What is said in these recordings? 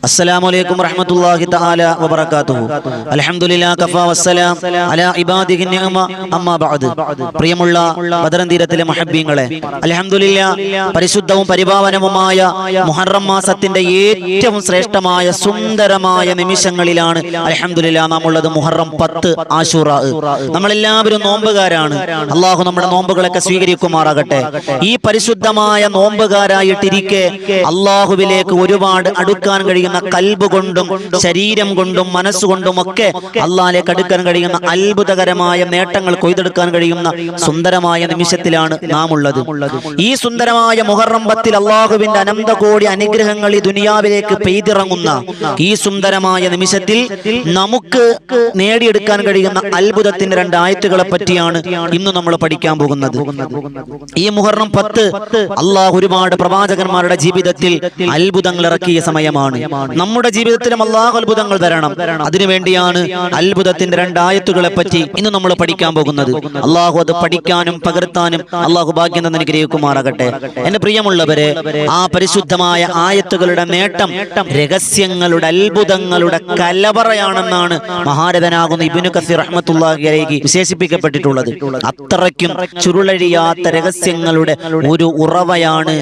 السلام عليكم ورحمة الله تعالى وبركاته الحمد لله كفى والسلام على عباده النعمة أما بعد പ്രിയമുള്ള ബദറൻ തീരത്തിലെ മുഹബ്ബീങ്ങളെ അലഹമുല്ല പരിശുദ്ധവും പരിപാവനവുമായ മുഹറം മാസത്തിന്റെ ഏറ്റവും ശ്രേഷ്ഠമായ സുന്ദരമായ നിമിഷങ്ങളിലാണ് അലഹമുല്ല നാം ഉള്ളത് മുഹറം പത്ത് ആശുറ നമ്മളെല്ലാവരും നോമ്പുകാരാണ് അള്ളാഹു നമ്മുടെ നോമ്പുകളൊക്കെ സ്വീകരിക്കുമാറാകട്ടെ ഈ പരിശുദ്ധമായ നോമ്പുകാരായിട്ടിരിക്കെ അള്ളാഹുവിലേക്ക് ഒരുപാട് അടുക്കാൻ കഴിയുന്ന കൽബ് കൊണ്ടും ശരീരം കൊണ്ടും മനസ്സുകൊണ്ടും ഒക്കെ അള്ളാലേക്ക് അടുക്കാൻ കഴിയുന്ന അത്ഭുതകരമായ നേട്ടങ്ങൾ കൊയ്തെടുക്കാൻ കഴിയുന്ന സുന്ദരമായ നിമിഷത്തിലാണ് നാം ഉള്ളത് ഈ സുന്ദരമായ മുഹറം പത്തിൽ അള്ളാഹുവിന്റെ അനന്ത കോടി അനുഗ്രഹങ്ങൾ ഈ ദുനിയാവിലേക്ക് പെയ്തിറങ്ങുന്ന ഈ സുന്ദരമായ നിമിഷത്തിൽ നമുക്ക് നേടിയെടുക്കാൻ കഴിയുന്ന അത്ഭുതത്തിന്റെ രണ്ടായത്തുകളെ പറ്റിയാണ് ഇന്ന് നമ്മൾ പഠിക്കാൻ പോകുന്നത്. ഈ മുഹറം പത്ത് അള്ളാഹ് ഒരുപാട് പ്രവാചകന്മാരുടെ ജീവിതത്തിൽ അത്ഭുതങ്ങൾ ഇറക്കിയ സമയമാണ്. നമ്മുടെ ജീവിതത്തിലും അള്ളാഹു അത്ഭുതങ്ങൾ തരണം. അതിനുവേണ്ടിയാണ് അത്ഭുതത്തിന്റെ രണ്ടായത്തുകളെ പറ്റി ഇന്ന് നമ്മൾ പഠിക്കാൻ പോകുന്നത്. അള്ളാഹു അത് പഠിക്കാനും പകർത്താനും അള്ളാഹു ഭാഗ്യം തന്നെ അനുഗ്രഹിക്കുമാറാകട്ടെ. എന്റെ പ്രിയമുള്ളവരെ ആ പരിശുദ്ധമായ ആയത്തുകളുടെ നേട്ടം രഹസ്യങ്ങളുടെ അത്ഭുതങ്ങളുടെ കലവറയാണെന്നാണ് മഹാരഥനാകുന്ന ഇബിനു കസീർ അഹമ്മത്തുള്ളി വിശേഷിപ്പിക്കപ്പെട്ടിട്ടുള്ളത്. അത്രയ്ക്കും ചുരുളഴിയാത്ത രഹസ്യങ്ങളുടെ ഒരു ഉറവയാണ്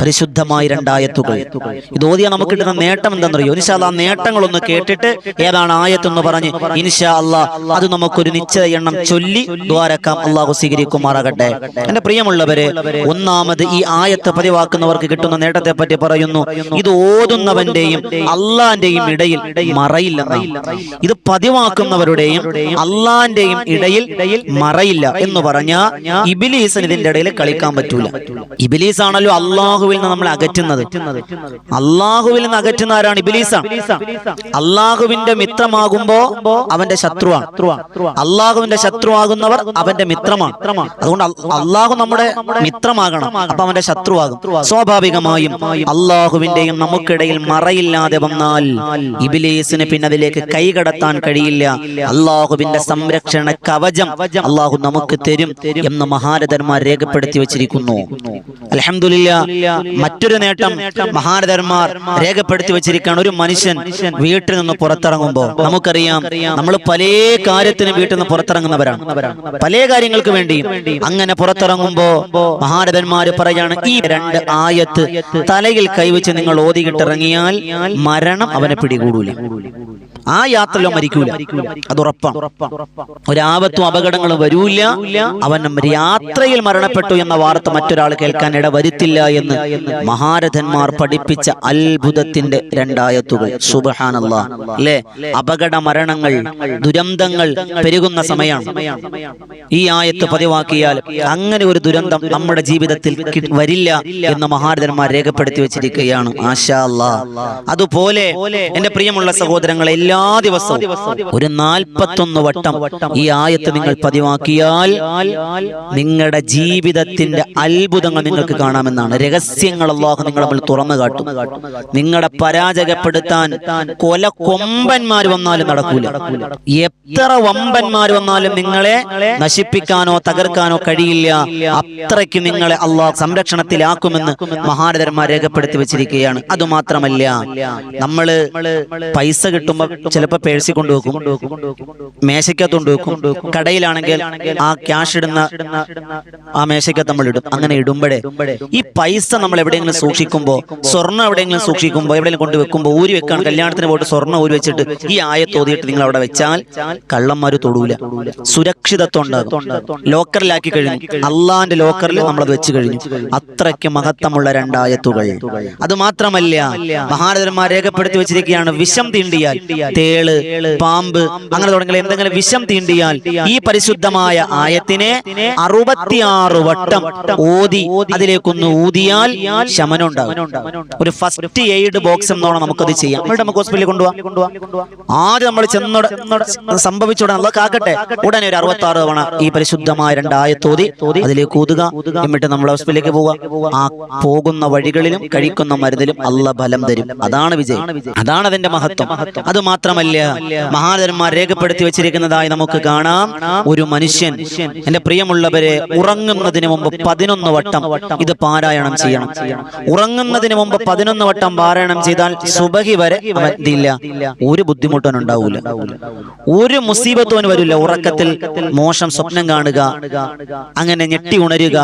പരിശുദ്ധമായ രണ്ടായത്തുകൾ. ഇത് നമുക്ക് കിട്ടുന്ന നേട്ടം എന്താണെന്നറിയോ ഇൻഷാ അല്ലാ നേട്ടങ്ങളൊന്ന് കേട്ടിട്ട് ഏതാണ് ആയത്തെന്ന് പറഞ്ഞ് ഇൻഷാ അല്ലാ അത് നമുക്കൊരു നിശ്ചയ എണ്ണം ചൊല്ലി ദ്വാരക്കാം. അള്ളാഹു സ്വീകരിക്കുമാറാകട്ടെ. എന്റെ പ്രിയമുള്ളവരെ ഒന്നാമത് ഈ ആയത്ത് പതിവാക്കുന്നവർക്ക് കിട്ടുന്ന നേട്ടത്തെ പറ്റി പറയുന്നു. ഇത് ഓതുന്നവന്റെയും അള്ളാന്റെയും ഇടയിൽ മറയില്ല ഇത് പതിവാക്കുന്നവരുടെയും അള്ളാന്റെയും ഇടയിൽ മറയില്ല എന്ന് പറഞ്ഞ ഇബിലീസിന് ഇതിന്റെ ഇടയിൽ കളിക്കാൻ പറ്റൂല. ഇബിലീസ് ആണല്ലോ അള്ളാഹുവിൽ നിന്ന് നമ്മളെ അകറ്റുന്നത്. അള്ളാഹുവിൽ നിന്ന് അകറ്റുന്ന ആരാണ്? ഇബിലീസാണ് അള്ളാഹുവിന്റെ മിത്രമാകുമ്പോ അവന്റെ ശത്രുവാണ്. അള്ളാഹുവിന്റെ ശത്രുവാകുന്നവർ അവന്റെ മിത്രമാണ്. അതുകൊണ്ട് അള്ളാഹു നമ്മുടെ മിത്രമാകണം. അപ്പൊ അവന്റെ ശത്രുവാകും. സ്വാഭാവികമായും അള്ളാഹുവിന്റെയും നമുക്കിടയിൽ മറയില്ലാതെ വന്നാൽ ഇബിലീസിന് പിന്നെ അതിലേക്ക് കൈകടത്താൻ കഴിയില്ല. അള്ളാഹുവിന്റെ സംരക്ഷണ കവചം അള്ളാഹു നമുക്ക് തരും എന്ന് മഹാരഥന്മാർ രേഖപ്പെടുത്തി വെച്ചിരിക്കുന്നു. അലഹമില്ല മറ്റൊരു നേട്ടം മഹാരഥന്മാർ രേഖപ്പെടുത്തി വെച്ചിരിക്കുകയാണ്. ഒരു മനുഷ്യൻ വീട്ടിൽ നിന്ന് പുറത്തിറങ്ങുമ്പോൾ നമുക്കറിയാം നമ്മൾ പല കാര്യത്തിനും വീട്ടിൽ നിന്ന് പുറത്തിറങ്ങുന്നവരാണ്. പല കാര്യങ്ങൾക്ക് വേണ്ടി അങ്ങനെ പുറത്തിറങ്ങുമ്പോ മഹാരഥന്മാര് പറയാണ് ഈ രണ്ട് ആയത്ത് തലയിൽ കൈവച്ച് നിങ്ങൾ ഓതിയിട്ടിറങ്ങിയാൽ മരണം അവനെ പിടികൂടൂല. ആ യാത്രയിലോ മരിക്കൂല. അത് ഉറപ്പാണ്. ഒരാപത്തും അപകടങ്ങളും വരൂല. അവൻ യാത്രയിൽ മരണപ്പെട്ടു എന്ന വാർത്ത മറ്റൊരാൾ കേൾക്കാൻ ഇട വരുത്തില്ല എന്ന് മഹാരഥന്മാർ പഠിപ്പിച്ച അത്ഭുതത്തിന്റെ രണ്ടായത്തുകൾ. സുബഹാനല്ല. അപകട മരണങ്ങൾ ദുരന്തങ്ങൾ പെരുകുന്ന സമയമാണ് ഈ ആയത്ത് പതിവാക്കിയാൽ അങ്ങനെ ഒരു ദുരന്തം നമ്മുടെ ജീവിതത്തിൽ വരില്ല എന്ന് മഹാരഥന്മാർ രേഖപ്പെടുത്തി വെച്ചിരിക്കുകയാണ്. ആശാ അല്ലാ അതുപോലെ എന്റെ പ്രിയമുള്ള സഹോദരങ്ങൾ എല്ലാ ദിവസവും ഒരു നാൽപ്പത്തൊന്ന് വട്ടം ഈ ആയത്ത് നിങ്ങൾ പതിവാക്കിയാൽ നിങ്ങളുടെ ജീവിതത്തിന്റെ അത്ഭുതങ്ങൾ നിങ്ങൾക്ക് കാണാമെന്നാണ്. രഹസ്യങ്ങൾ അള്ളാഹു നിങ്ങൾ നമ്മൾ തുറന്നു കാട്ടും. നിങ്ങളെ പരാജയപ്പെടുത്താൻ കൊല കൊമ്പന്മാർ വന്നാലും നടക്കൂല. എത്ര വമ്പന്മാർ വന്നാലും നിങ്ങളെ നശിപ്പിക്കാനോ തകർക്കാനോ കഴിയില്ല. അത്രയ്ക്ക് നിങ്ങളെ അള്ളാഹ് സംരക്ഷണത്തിലാക്കുമെന്ന് മഹാരഥന്മാർ രേഖപ്പെടുത്തി വെച്ചിരിക്കുകയാണ്. അതുമാത്രമല്ല നമ്മൾ പൈസ കിട്ടുമ്പോ ചിലപ്പോ പേഴ്സി കൊണ്ടുവെക്കും മേശയ്ക്കകത്ത് കൊണ്ടുവെക്കും കടയിലാണെങ്കിൽ ആ ക്യാഷ് ഇടുന്ന ആ മേശയ്ക്കകത്ത് നമ്മൾ ഇടും. അങ്ങനെ ഇടുമ്പോഴേ ഈ പൈസ നമ്മൾ എവിടെയെങ്കിലും സൂക്ഷിക്കുമ്പോ സ്വർണം എവിടെയെങ്കിലും സൂക്ഷിക്കുമ്പോ എവിടെയെങ്കിലും കൊണ്ട് വെക്കുമ്പോ ഊരി വെക്കാൻ കല്യാണത്തിന് പോയിട്ട് സ്വർണം ഊരി വെച്ചിട്ട് ഈ ആയ തോതിയിട്ട് നിങ്ങൾ അവിടെ വെച്ചാൽ കള്ളന്മാര് തൊടൂല. സുരക്ഷിതത്വം ഉണ്ടാകും. ലോക്കറിലാക്കി കഴിഞ്ഞു. അള്ളാന്റെ ലോക്കറിൽ നമ്മളത് വെച്ച് കഴിഞ്ഞു. അത്രയ്ക്ക് മഹത്വമുള്ള രണ്ടായത്തുകൾ. അത് മാത്രമല്ല മഹാരഥന്മാർ രേഖപ്പെടുത്തി വെച്ചിരിക്കുകയാണ് വിഷം തീണ്ടിയാൽ തേൾ പാമ്പ് അങ്ങനെ തുടങ്ങിയ എന്തെങ്കിലും വിഷം തീണ്ടിയാൽ ഈ പരിശുദ്ധമായ ആയത്തിനെ അറുപത്തിയാറ് വട്ടം ഓതി അതിലേക്കൊന്ന് ഊതിയാൽ ശമനം ഉണ്ടാകും. ഒരു ഫസ്റ്റ് എയ്ഡ് ബോക്സ് എന്നോണം നമുക്കത് ചെയ്യാം. എന്നിട്ട് നമുക്ക് ഹോസ്പിറ്റലിൽ കൊണ്ടുപോകാം ആദ്യം നമ്മൾ ചെന്നോട് സംഭവിച്ചോടെ നമ്മൾ കാക്കട്ടെ. ഉടനെ ഒരു അറുപത്തി ആറ് തവണ ഈ പരിശുദ്ധമായ രണ്ടായ തോതി അതിലേക്ക് ഊതുക. എന്നിട്ട് നമ്മൾ ഹോസ്പിറ്റലിലേക്ക് പോവുക. ആ പോകുന്ന വഴികളിലും കഴിക്കുന്ന മരുന്നിലും അല്ല ഫലം തരും. അതാണ് വിജയം. അതാണ് അതിന്റെ മഹത്വം. അത് മാത്രമല്ല മഹാധരന്മാർ രേഖപ്പെടുത്തി വെച്ചിരിക്കുന്നതായി നമുക്ക് കാണാം. ഒരു മനുഷ്യൻ എന്റെ പ്രിയമുള്ളവരെ ഉറങ്ങുന്നതിന് മുമ്പ് പതിനൊന്ന് വട്ടം ഇത് പാരായണം ചെയ്യണം. ഉറങ്ങുന്നതിന് മുമ്പ് പതിനൊന്ന് വട്ടം പാരായണം ചെയ്ത് ചെയ്താൽ സുബഹി വരെ ഇല്ല ഒരു ബുദ്ധിമുട്ടും ഉണ്ടാവൂല. ഒരു മുസീബത്തോന് വരില്ല. ഉറക്കത്തിൽ മോശം സ്വപ്നം കാണുക അങ്ങനെ ഞെട്ടി ഉണരുക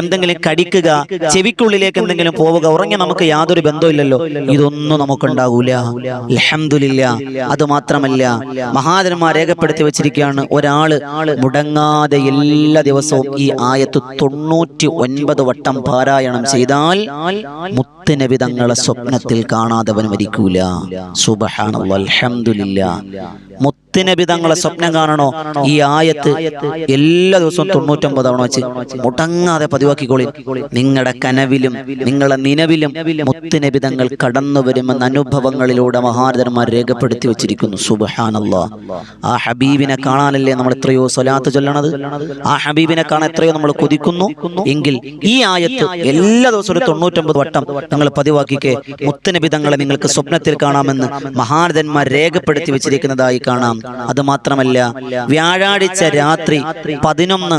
എന്തെങ്കിലും കടിക്കുക ചെവിക്കുള്ളിലേക്ക് എന്തെങ്കിലും പോവുക ഉറങ്ങി നമുക്ക് യാതൊരു ബന്ധമില്ലല്ലോ ഇതൊന്നും നമുക്കുണ്ടാകൂല അൽഹംദുലില്ല. അത് മാത്രമല്ല മഹാജന്മാർ രേഖപ്പെടുത്തി വെച്ചിരിക്കുകയാണ് ഒരാൾ മുടങ്ങാതെ എല്ലാ ദിവസവും ഈ ആയത്ത് തൊണ്ണൂറ്റി ഒൻപത് വട്ടം പാരായണം ചെയ്താൽ മുത്തുനബി തങ്ങളെ സ്വപ്നത്തിൽ കാണാതവൻ മരിക്കൂല. സുബഹാനല്ലാഹ് അൽഹംദുലില്ലാ. മുത്തുനബി തങ്ങളെ സ്വപ്നം കാണണോ? ഈ ആയത്ത് എല്ലാ ദിവസവും തൊണ്ണൂറ്റൊമ്പത് തവണ വെച്ച് മുടങ്ങാതെ പതിവാക്കിക്കോളി. നിങ്ങളുടെ കനവിലും നിങ്ങളെ നിലവിലും മുത്തുനബി തങ്ങൾ കടന്നു വരുമെന്ന അനുഭവങ്ങളിലൂടെ മഹാരഥന്മാർ രേഖപ്പെടുത്തി വെച്ചിരിക്കുന്നു. സുബഹാനല്ലാ. ആ ഹബീബിനെ കാണാനല്ലേ നമ്മൾ എത്രയോ സ്വലാത്ത് ചൊല്ലണത്? ആ ഹബീബിനെ കാണാൻ എത്രയോ നമ്മൾ കൊതിക്കുന്നു. എങ്കിൽ ഈ ആയത്ത് എല്ലാ ദിവസവും തൊണ്ണൂറ്റൊമ്പത് വട്ടം നിങ്ങൾ പതിവാക്കിക്കെ. മുത്തുനബി തങ്ങളെ നിങ്ങൾക്ക് സ്വപ്നത്തിൽ കാണാമെന്ന് മഹാരഥന്മാർ രേഖപ്പെടുത്തി വെച്ചിരിക്കുന്നതായി കാണാം. അത് മാത്രമല്ല വ്യാഴാഴ്ച രാത്രി പതിനൊന്ന്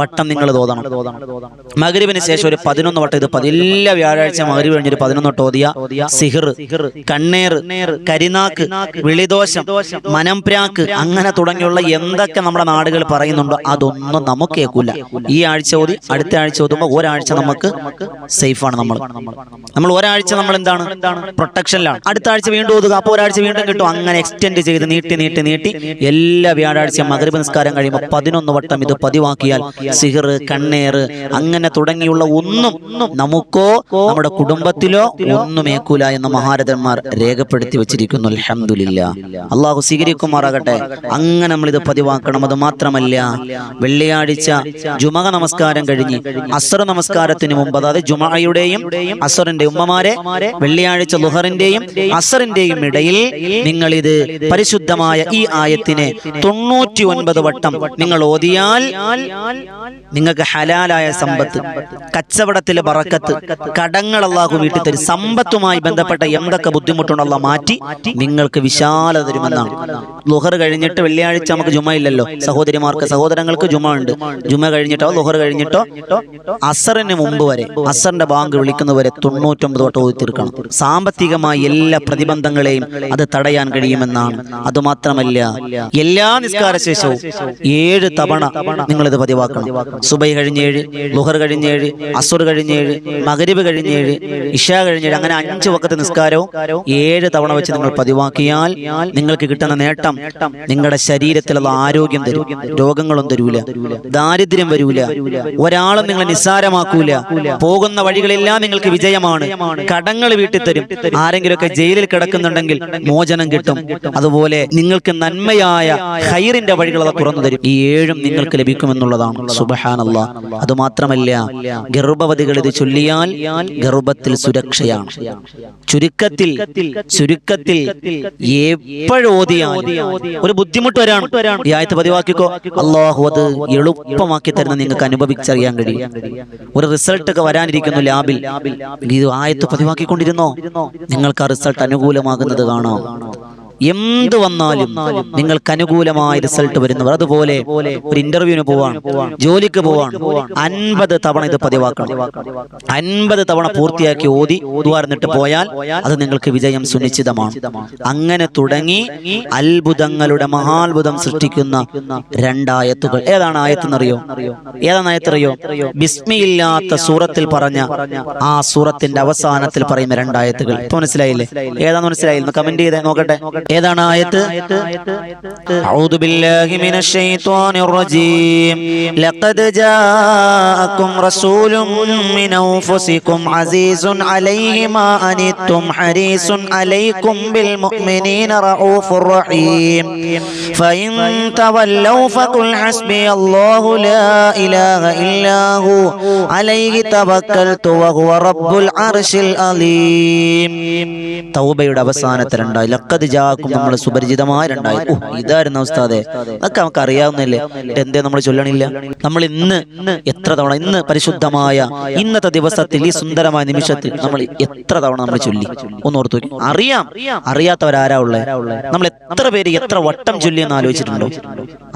വട്ടം നിങ്ങൾ തോതണം മകരിവിന് ശേഷം ഒരു പതിനൊന്ന് വട്ടം ഇത് എല്ലാ വ്യാഴാഴ്ച മകരി കഴിഞ്ഞൊരു പതിനൊന്ന് വട്ടം ഓതിയ. സിഹിർ കണ്ണേർ കരിനാക്ക് വിളിദോഷം മനംപ്രാക്ക് അങ്ങനെ തുടങ്ങിയുള്ള എന്തൊക്കെ നമ്മുടെ നാടുകൾ പറയുന്നുണ്ടോ അതൊന്നും നമുക്ക് കേൾക്കൂല. ഈ ആഴ്ച ഓതി അടുത്ത ആഴ്ച ഓതുമ്പോൾ ഒരാഴ്ച നമുക്ക് സേഫാണ് നമ്മൾ. നമ്മൾ. ഒരാഴ്ച നമ്മൾ എന്താണ്? പ്രൊട്ടക്ഷനിലാണ് അടുത്ത ആഴ്ച വീണ്ടും ഓതുക. അപ്പോൾ ഒരാഴ്ച വീണ്ടും കിട്ടും. അങ്ങനെ എക്സ്റ്റെൻഡ് ചെയ്ത് നീട്ടി നീട്ടി നീട്ടി എല്ലാ വ്യാഴാഴ്ച മകരവ് നിസ്കാരം കഴിയുമ്പോൾ പതിനൊന്ന് വട്ടം ഇത് പതിവാക്കിയാൽ സിഹിർ കണ്ണേർ അങ്ങനെ തുടങ്ങിയുള്ള ഒന്നും നമുക്കോ നമ്മുടെ കുടുംബത്തിലോ ഒന്നും ഏക്കൂല എന്ന് മഹാരഥന്മാർ രേഖപ്പെടുത്തി വെച്ചിരിക്കുന്നു. അലഹമില്ല അള്ളാഹു സ്വീകരിക്കുമാറാകട്ടെ. അങ്ങനെ നമ്മൾ ഇത് പതിവാക്കണം. അത് മാത്രമല്ല വെള്ളിയാഴ്ച ജുമക നമസ്കാരം കഴിഞ്ഞ് അസർ നമസ്കാരത്തിന് മുമ്പ് അതായത് ജുമയുടെയും അസറിന്റെ ഉമ്മമാരെ വെള്ളിയാഴ്ച ലുഹറിന്റെയും അസറിന്റെയും ഇടയിൽ നിങ്ങൾ ഇത് പരിശുദ്ധമായ ഈ ആയത്തിനെ തൊണ്ണൂറ്റി ഒൻപത് വട്ടം നിങ്ങൾ ഓതിയാൽ നിങ്ങൾക്ക് ഹലാലായ സമ്പത്ത് കച്ചവടത്തിലെ പറക്കത്ത് കടങ്ങൾ അള്ളാഹു വീട്ടിൽ തരും. സമ്പത്തുമായി ബന്ധപ്പെട്ട എന്തൊക്കെ ബുദ്ധിമുട്ടുണ്ടോ മാറ്റി നിങ്ങൾക്ക് വിശാല തരുമെന്നാണ്. ലുഹർ കഴിഞ്ഞിട്ട് വെള്ളിയാഴ്ച നമുക്ക് ജുമ ഇല്ലല്ലോ. സഹോദരിമാർക്ക് സഹോദരങ്ങൾക്ക് ജുമ ഉണ്ട്. ജുമ കഴിഞ്ഞിട്ടോ ലുഹർ കഴിഞ്ഞിട്ടോ അസറിന് മുമ്പ് വരെ അസറിന്റെ ബാങ്ക് വിളിക്കുന്നവരെ തൊണ്ണൂറ്റൊമ്പത് വട്ടം ഓതി തീർക്കണം. സാമ്പത്തികമായി എല്ലാ പ്രതിബന്ധങ്ങളെയും അത് തടയാൻ കഴിയുമെന്നാണ്. അതുമാത്രമല്ല എല്ലാ നിസ്കാര ശേഷവും ഏഴ് തവണ നിങ്ങൾ ഇത് പതിവാക്കണം. സുബൈ കഴിഞ്ഞേഴ് ലുഹർ കഴിഞ്ഞേഴ് അസുർ കഴിഞ്ഞേഴ് മകരിബ് കഴിഞ്ഞേഴ് ഇഷ കഴിഞ്ഞേഴ് അങ്ങനെ അഞ്ച് വക്കത്തെ നിസ്കാരവും ഏഴ് തവണ വെച്ച് നിങ്ങൾ പതിവാക്കിയാൽ നിങ്ങൾക്ക് കിട്ടുന്ന നേട്ടം നിങ്ങളുടെ ശരീരത്തിലുള്ള ആരോഗ്യം തരും. രോഗങ്ങളും തരൂല. ദാരിദ്ര്യം വരൂല. ഒരാളും നിങ്ങളെ നിസ്സാരമാക്കൂല. പോകുന്ന വഴികളെല്ലാം നിങ്ങൾക്ക് വിജയമാണ്. കടങ്ങൾ വീട്ടിൽ തരും ആരെങ്കിലുമൊക്കെ ജയിലിൽ കിടക്കുന്നുണ്ടെങ്കിൽ മോചനം കിട്ടും. അതുപോലെ നിങ്ങൾക്ക് നന്മയായ ഹൈറിന്റെ വഴികൾ അത് തുറന്നു തരും. ഈ ഏഴും നിങ്ങൾക്ക് ലഭിക്കുമെന്നുള്ളതാണ്. സുബഹാനല്ല അത് മാത്രമല്ല ഗർഭവതികൾ ഇത് ചൊല്ലിയാൽ ഗർഭത്തിൽ സുരക്ഷയാണ്. ചുരുക്കത്തിൽ ചുരുക്കത്തിൽ എപ്പോഴോതിയാൽ ഒരു ബുദ്ധിമുട്ട് വരാണ്. ഈ ആയത്ത് പതിവാക്കിക്കോ? അള്ളാഹു അത് എളുപ്പമാക്കി തരുന്ന നിങ്ങൾക്ക് അനുഭവിച്ചറിയാൻ കഴിയും. ഒരു റിസൾട്ട് ഒക്കെ വരാനിരിക്കുന്നു ലാബിൽ. ഇത് ആയത്ത് പതിവാക്കിക്കൊണ്ടിരുന്നോ? നിങ്ങൾക്ക് ആ റിസൾട്ട് അനുകൂലമാകുന്നത് കാണാം. എന്ത് വന്നാലും നിങ്ങൾക്ക് അനുകൂലമായ റിസൾട്ട് വരുന്നവർ അതുപോലെ ഒരു ഇന്റർവ്യൂവിന് പോവാണ് ജോലിക്ക് പോവാണ് അൻപത് തവണ ഇത് പതിവാക്കണം. അൻപത് തവണ പൂർത്തിയാക്കി ഓതി ഓതുവാർന്നിട്ട് പോയാൽ അത് നിങ്ങൾക്ക് വിജയം സുനിശ്ചിതമാണ്. അങ്ങനെ തുടങ്ങി അത്ഭുതങ്ങളുടെ മഹാത്ഭുതം സൃഷ്ടിക്കുന്ന രണ്ടായത്തുകൾ. ഏതാണ് ആയത്തെന്നറിയോ? ഏതാണ് ആയത്തറിയോ ബിസ്മിയില്ലാത്ത സൂറത്തിൽ പറഞ്ഞ ആ സൂറത്തിന്റെ അവസാനത്തിൽ പറയുന്ന രണ്ടായത്തുകൾ. ഇപ്പൊ മനസ്സിലായില്ലേ? ഏതാന്ന് മനസ്സിലായില്ല? കമന്റ് ചെയ്തേ നോക്കട്ടെ. ഏതാണ് ആയത്ത് أعوذ بالله من الشيطان الرجيم لقد جاءكم رسول من أنفسكم عزيز عليه ما أنتم حريص عليكم بالمؤمنين رؤوف رحيم فإن تولوا فقل حسبي الله لا إله إلا هو عليه توكلت وهو رب العرش العظيم തൗബയുടെ അവസാനത്തെ രണ്ടായി ലക്കത് ജാക്കും നമ്മൾ സുപരിചിതമായ രണ്ടായി. ഇതായിരുന്നു ഉസ്താദെ അതൊക്കെ നമുക്ക് അറിയാവുന്നില്ലേ എന്തേ നമ്മൾ ചൊല്ലണില്ല. നമ്മൾ ഇന്ന് എത്ര തവണ ഇന്ന് പരിശുദ്ധമായ ഇന്നത്തെ ദിവസത്തിൽ ഈ സുന്ദരമായ നിമിഷത്തിൽ നമ്മൾ എത്ര തവണ നമ്മൾ ചൊല്ലി? ഒന്ന് ഓർത്തു അറിയാം. അറിയാത്തവരാരാ ഉള്ളത് നമ്മൾ എത്ര പേര് എത്ര വട്ടം ചൊല്ലിയെന്ന് ആലോചിച്ചിട്ടുണ്ടോ?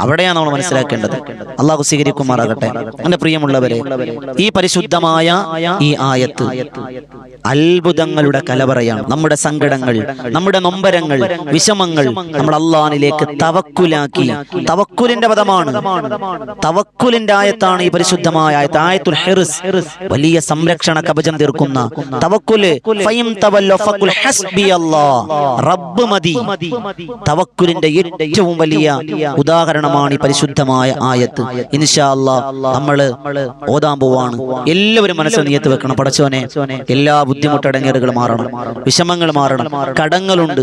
അവിടെയാണ് നമ്മൾ മനസ്സിലാക്കേണ്ടത്. അള്ളാഹു സ്വീകരിക്കുമാറാകട്ടെ. എന്റെ പ്രിയമുള്ളവരെ ഈ പരിശുദ്ധമായ ഈ ആയത്ത് അത്ഭുതങ്ങളുടെ കലവറയാണ്. നമ്മുടെ സങ്കടങ്ങൾ നമ്മുടെ നൊമ്പരങ്ങൾ വിഷമങ്ങൾ നമ്മൾ അള്ളാഹിലേക്ക് തവക്കുലാക്കി. തവക്കുലിന്റെ പദമാണ് തവക്കുലിന്റെ ആയത്താണ് ഈ പരിശുദ്ധമായ ആയത്ത്. ആയത്തുൽ ഹിർസ് വലിയ സംരക്ഷണ കവചം തീർക്കുന്ന തവക്കുൽ. റബ്ബ് മതി തവക്കുലിന്റെ ഏറ്റവും വലിയ ഉദാഹരണമാണ് ഈ പരിശുദ്ധമായ ആയത്ത്. ഇൻഷാ അല്ലാ നമ്മൾ ഓതാൻ പോവാണ്. എല്ലാവരും മനസ്സിൽ നിയത്ത് വെക്കണം. പടച്ചോനെ എല്ലാ ബുദ്ധിമുട്ടടങ്ങേറുകൾ മാറണം. വിഷമങ്ങൾ മാറണം. കടങ്ങളുണ്ട്.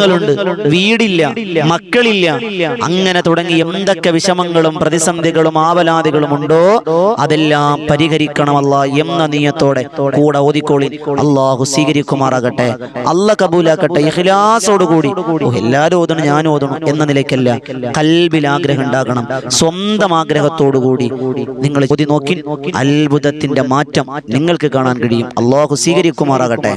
രോഗങ്ങളുണ്ട് വീടില്ല. മക്കളില്ല. അങ്ങനെ തുടങ്ങി എന്തൊക്കെ വിഷമങ്ങളും പ്രതിസന്ധികളും ആവലാതികളും ഉണ്ടോ? അതെല്ലാം പരിഹരിക്കണമല്ല എന്ന നീയത്തോടെ കൂടെ ഓതിക്കോളി. അള്ളാഹു സ്വീകരിക്കുമാറാകട്ടെ. അല്ല കബൂലാക്കട്ടെ. കൂടി ഓ എല്ലാരും ഓതണം ഞാൻ ഓതണം എന്ന നിലയ്ക്കല്ല. കൽബിൽ ആഗ്രഹം ഉണ്ടാകണം. സ്വന്തം ആഗ്രഹത്തോടുകൂടി നിങ്ങൾ ഓതി നോക്കി. അത്ഭുതത്തിന്റെ മാറ്റം നിങ്ങൾക്ക് കാണാൻ കഴിയും. അള്ളാഹു സ്വീകരിക്കുമാറാകട്ടെ.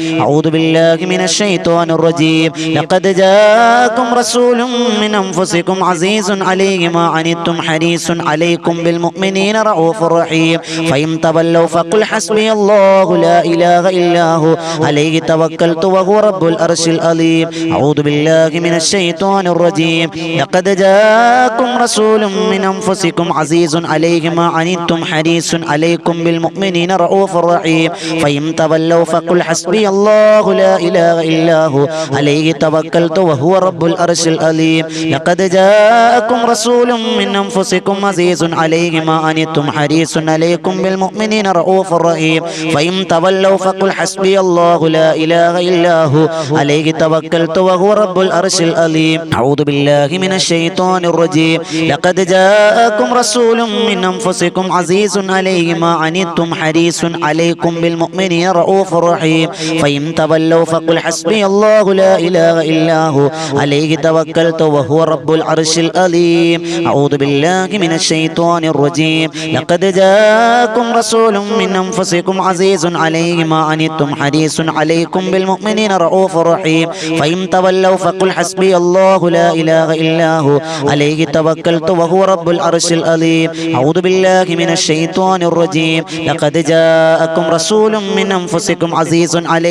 أعوذ بالله من الشيطان الرجيم. لقد جاءكم رسول من أنفسكم عزيز عليه ما عنتم حريص عليكم بالمؤمنين رؤوف رحيم. فإن تولوا فقل حسبي الله لا إله إلا هو. عليه توكلت وهو رب الأرش الأليم أعوذ بالله من الشيطان الرجيم. لقد جاءكم رسول من أنفسكم عزيز عليه ما عنتم حريص عليكم بالمؤمنين رؤوف رحيم. فإن تولوا فقل حسبي الله لا إله إلا هو. عليه توكلت وهو رب الأرش الأليم لقد جاءكم رسول من أنفسكم عزيز عليه ما أنتم حريص عليكم بالمؤمنين رؤوف رحيم. فإن تولوا فقل حسبي الله لا إله إلا هو. عليه توكلت وهو رب الأرش الأليم أعوذ بالله من الشيطان الرجيم. لقد جاءكم رسول من أنفسكم عزيز عليه ما عنتم حريص عليكم بالمؤمنين رؤوف رحيم. فإن تولوا فقل حسبي الله لا إله إلا هو. عليه توكلت وهو رب العرش الأليم أعوذ بالله من الشيطان الرجيم. لقد جاءكم رسول من أنفسكم عزيز عليه ما عنتم حريص عليكم بالمؤمنين رؤوف رحيم. فإن تولوا فقل حسبي الله لا إله إلا هو. عليه توكلت وهو رب العرش الأليم أعوذ بالله من الشيطان الرجيم. لقد جاءكم رسول من أنفسكم عزيز عليه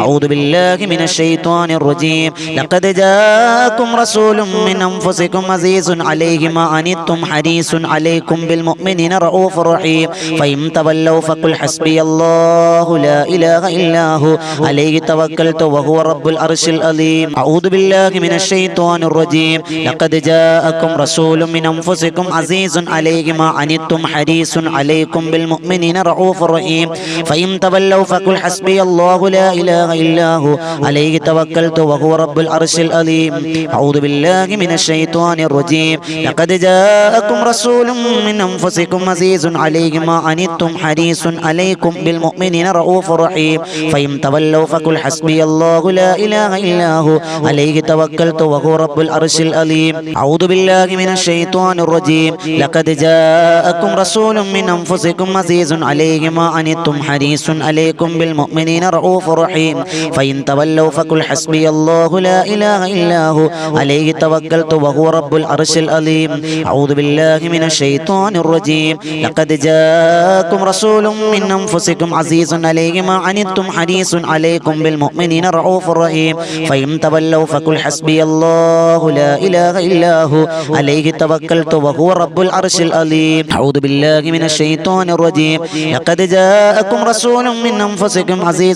أعوذ بالله من الشيطان الرجيم. لقد جاءكم رسول من أنفسكم عزيز عليه ما عنتم حريص عليكم بالمؤمنين رؤوف رحيم. فإن تولوا فقل حسبي الله لا إله إلا هو. عليه توكلت وهو رب العرش العظيم. أعوذ بالله من الشيطان الرجيم. لقد جاءكم رسول من أنفسكم عزيز عليه ما عنتم حريص عليكم بالمؤمنين رؤوف رحيم. فإن تولوا فقل حسبي الله الله لا إله إلا هو. عليه توكلت وهو رب العرش العظيم. أعوذ بالله من الشيطان الرجيم. لقد جاءكم رسول من أنفسكم عزيز عليه ما عنتم حريص عليكم بالمؤمنين رؤوف رحيم. فإن تولوا فقل حسبي الله لا إله إلا هو. عليه توكلت وهو رب العرش العظيم. أعوذ بالله من الشيطان الرجيم. لقد جاءكم رسول من أنفسكم عزيز عليه ما عنتم حريص عليكم بالمؤمنين رؤوف رحيم. فإن تولوا فقل حسبي الله لا إله إلا هو. عليه توكلت وهو رب العرش العظيم. أعوذ بالله من الشيطان الرجيم. لقد جاءكم رسول من أنفسكم عزيز عليه ما عنتم حريص عليكم بالمؤمنين رؤوف رحيم. فإن تولوا فقل حسبي الله لا إله إلا هو. عليه توكلت وهو رب العرش العظيم. أعوذ بالله من الشيطان الرجيم. لقد جاءكم رسول من أنفسكم عزيز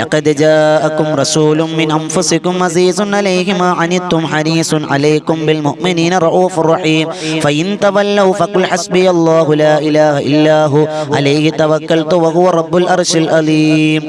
لقد جاءكم رسول من أنفسكم عزيز عليه ما عنتم حريص عليكم بالمؤمنين رؤوف رحيم. فإن تولوا فقل حسبي الله لا إله إلا هو. عليه توكلت وهو رب العرش العظيم.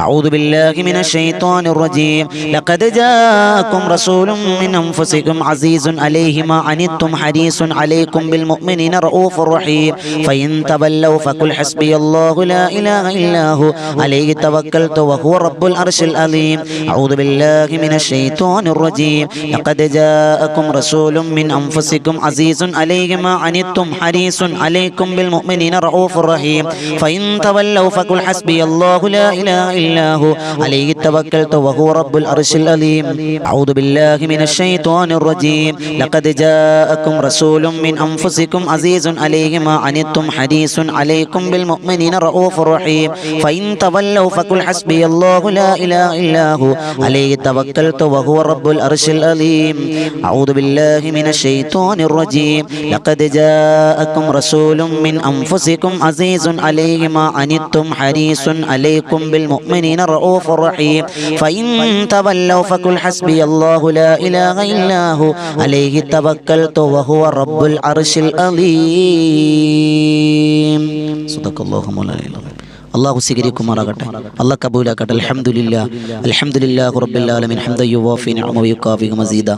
أعوذ بالله من الشيطان الرجيم. لقد جاءكم رسول من أنفسكم عزيز عليه ما عنتم حريص عليكم بالمؤمنين رؤوف رحيم. فإن تولوا فقل حسبي الله لا إله إلا هو. عليه توكلت وهو رب العرش العظيم. أعوذ بالله من الشيطان الرجيم. لقد جاءكم رسول من أنفسكم عزيز عليه ما عنتم حريص عليكم بالمؤمنين رؤوف رحيم. فإن تولوا فقل حسبي الله لا إله إلا هو. عليه توكلت وهو رب العرش العظيم. أعوذ بالله من الشيطان الرجيم. لقد جاءكم رسول من أنفسكم عزيز عليه ما عنتم حريص عليكم بالمؤمنين رؤوف رحيم. فإن تولوا فقل حسبي الله لا إله إلا هو عليه توكلت وهو رب العرش العظيم أعوذ بالله من الشيطان الرجيم لقد جاءكم رسول من أنفسكم عزيز عليه ما عنتم حريص عليكم بالمؤمنين رؤوف رحيم فإن تولوا فقل حسبي الله لا إله إلا هو عليه توكلت وهو رب العرش العظيم صدق الله مولانا العظيم അള്ളാഹു സ്വീകരിക്കുമാറാകട്ടെ. അള്ളാഹ് കബൂലാക്കട്ടെ. ആലമീൻ. ഹംദൻ യുവാഫി നിഅമ വയുകാഫി മസീദ.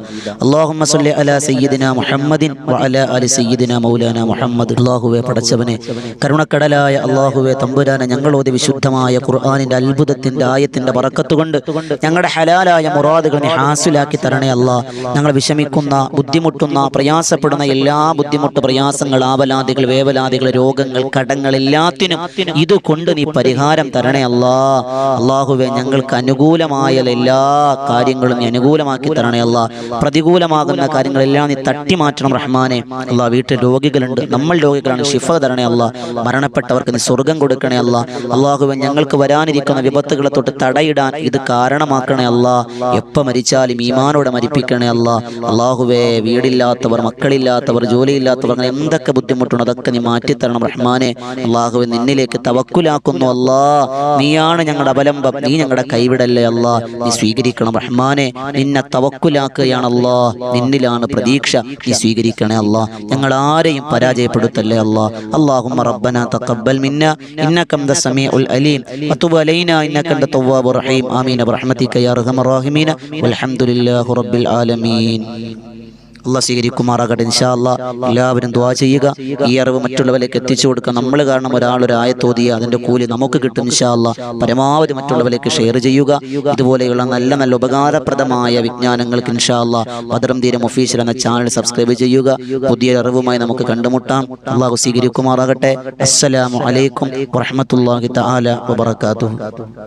അല്ലാഹുമ്മ സ്വല്ലി അലാ സയ്യിദിനാ മുഹമ്മദിൻ വഅലാ ആലി സയ്യിദിനാ മൗലാന മുഹമ്മദ്. അല്ലാഹുവേ പടച്ചവനെ കരുണക്കടലായ അല്ലാഹുവേ തമ്പുരാനെ ഞങ്ങളോട് വിശുദ്ധമായ ഖുർആനിന്റെ അത്ഭുതത്തിന്റെ ആയത്തിന്റെ ബറക്കത്ത് കൊണ്ട് ഞങ്ങളുടെ ഹലാലായ മുറാദുകൾ ഹാസിലാക്കി തരണേ അല്ലാ ഞങ്ങൾ വിഷമിക്കുന്ന ബുദ്ധിമുട്ടുന്ന പ്രയാസപ്പെടുന്ന എല്ലാ ബുദ്ധിമുട്ട് പ്രയാസങ്ങൾ ആവലാദികൾ വേവലാദികൾ രോഗങ്ങൾ കടങ്ങൾ എല്ലാത്തിനും ഇത് കൊണ്ട് നീ പരിഹാരം തരണേ അല്ലാ. അള്ളാഹുവെ ഞങ്ങൾക്ക് അനുകൂലമായ എല്ലാ കാര്യങ്ങളും നീ അനുകൂലമാക്കി തരണേ അല്ലാ. പ്രതികൂലമാകുന്ന കാര്യങ്ങളെല്ലാം നീ തട്ടി മാറ്റണം റഹ്മാനെ. അല്ലാ വീട്ടിൽ രോഗികളുണ്ട്. നമ്മൾ രോഗികളാണ്. ഷിഫ തരണേ അല്ലാ. മരണപ്പെട്ടവർക്ക് നീ സ്വർഗം കൊടുക്കണേ അല്ലാ. അള്ളാഹുവെ ഞങ്ങൾക്ക് വരാനിരിക്കുന്ന വിപത്തുകളെ തൊട്ട് തടയിടാൻ ഇത് കാരണമാക്കണേ അല്ലാ. എപ്പോൾ മരിച്ചാലും ഈമാനോടെ മരിപ്പിക്കണേ അല്ലാ. അള്ളാഹുവെ വീടില്ലാത്തവർ മക്കളില്ലാത്തവർ ജോലിയില്ലാത്തവർ എന്തൊക്കെ ബുദ്ധിമുട്ടുണ്ടോ അതൊക്കെ നീ മാറ്റിത്തരണം റഹ്മാനെ. അള്ളാഹുവെ നിന്നിലേക്ക് തവക്കുലാക്കുന്നു അല്ലാ നീയാണ് ഞങ്ങളുടെ അവലംബം നീ ഞങ്ങളുടെ കൈവിടല്ലേ അല്ലാ. നീ സ്വീകരിക്കണം റഹ്മാനെ. നിന്നെ തവക്കുലാക്കുകയാണ് അല്ലാ. നിന്നിലാണ് പ്രതീക്ഷ. നീ സ്വീകരിക്കണേ അല്ലാ. ഞങ്ങൾ ആരെയും പരാജയപ്പെടുത്തല്ലേ അല്ലാ. അല്ലാഹുമ്മ റബ്ബന തഖബ്ബൽ മിന്ന. ഇന്നക അൻത സമീഉൽ അലീം. വതുബ് അലൈനാ. ഇന്നക അൻത തവ്വാബുർ റഹീം. ആമീൻ. ബിറഹ്മതിക യാ അർഹമർ റഹീമീൻ വൽഹംദുലില്ലാഹി റബ്ബിൽ ആലമീൻ. അള്ളാഹ് സ്വീകരിക്കുമാറാകട്ടെ. ഇൻഷാ അല്ലാ എല്ലാവരും ദ്വാ ചെയ്യുക. ഈ അറിവ് മറ്റുള്ളവരിലേക്ക് എത്തിച്ചു കൊടുക്കുക. നമ്മൾ കാരണം ഒരാൾ ഒരു ആയത്തോതിയ അതിന്റെ കൂലി നമുക്ക് കിട്ടും ഇൻഷാ അല്ലാ പരമാവധി മറ്റുള്ളവരിലേക്ക് ഷെയർ ചെയ്യുക. ഇതുപോലെയുള്ള നല്ല നല്ല ഉപകാരപ്രദമായ വിജ്ഞാനങ്ങൾക്ക് ഇൻഷാ ഭദ്രം തീരം ഒഫീഷ്യൽ എന്ന ചാനൽ സബ്സ്ക്രൈബ് ചെയ്യുക. പുതിയ അറിവുമായി നമുക്ക് കണ്ടുമുട്ടാം. അള്ളാഹു സ്വീകരിക്കുമാറാകട്ടെ. അസ്സലാമു അലൈക്കും വറഹ്മത്തുള്ളാഹി തആല വബറകാതുഹു.